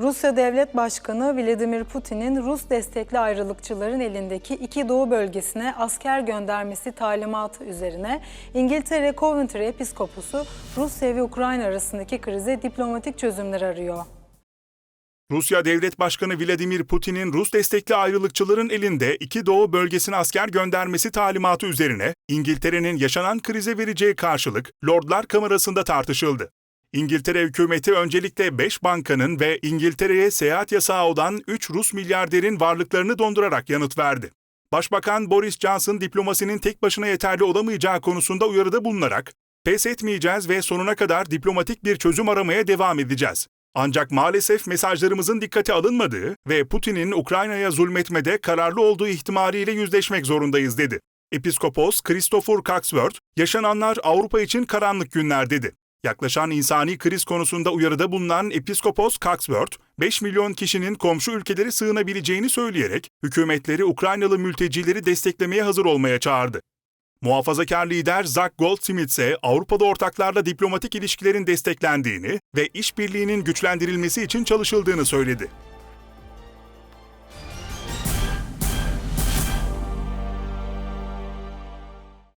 Rusya Devlet Başkanı Vladimir Putin'in Rus destekli ayrılıkçıların elindeki iki doğu bölgesine asker göndermesi talimatı üzerine İngiltere Coventry Episkoposu Rusya ve Ukrayna arasındaki krize diplomatik çözümler arıyor. Rusya Devlet Başkanı Vladimir Putin'in Rus destekli ayrılıkçıların elinde iki doğu bölgesine asker göndermesi talimatı üzerine İngiltere'nin yaşanan krize vereceği karşılık Lordlar Kamerası'nda tartışıldı. İngiltere hükümeti öncelikle 5 bankanın ve İngiltere'ye seyahat yasağı olan 3 Rus milyarderin varlıklarını dondurarak yanıt verdi. Başbakan Boris Johnson diplomasinin tek başına yeterli olamayacağı konusunda uyarıda bulunarak pes etmeyeceğiz ve sonuna kadar diplomatik bir çözüm aramaya devam edeceğiz. Ancak maalesef mesajlarımızın dikkate alınmadığı ve Putin'in Ukrayna'ya zulmetmede kararlı olduğu ihtimaliyle yüzleşmek zorundayız dedi. Episkopos Christopher Coxworth, yaşananlar Avrupa için karanlık günler dedi. Yaklaşan insani kriz konusunda uyarıda bulunan Episkopos Coxworth, 5 milyon kişinin komşu ülkeleri sığınabileceğini söyleyerek hükümetleri Ukraynalı mültecileri desteklemeye hazır olmaya çağırdı. Muhafazakar lider Zach Goldsmith ise Avrupa'da ortaklarla diplomatik ilişkilerin desteklendiğini ve işbirliğinin güçlendirilmesi için çalışıldığını söyledi.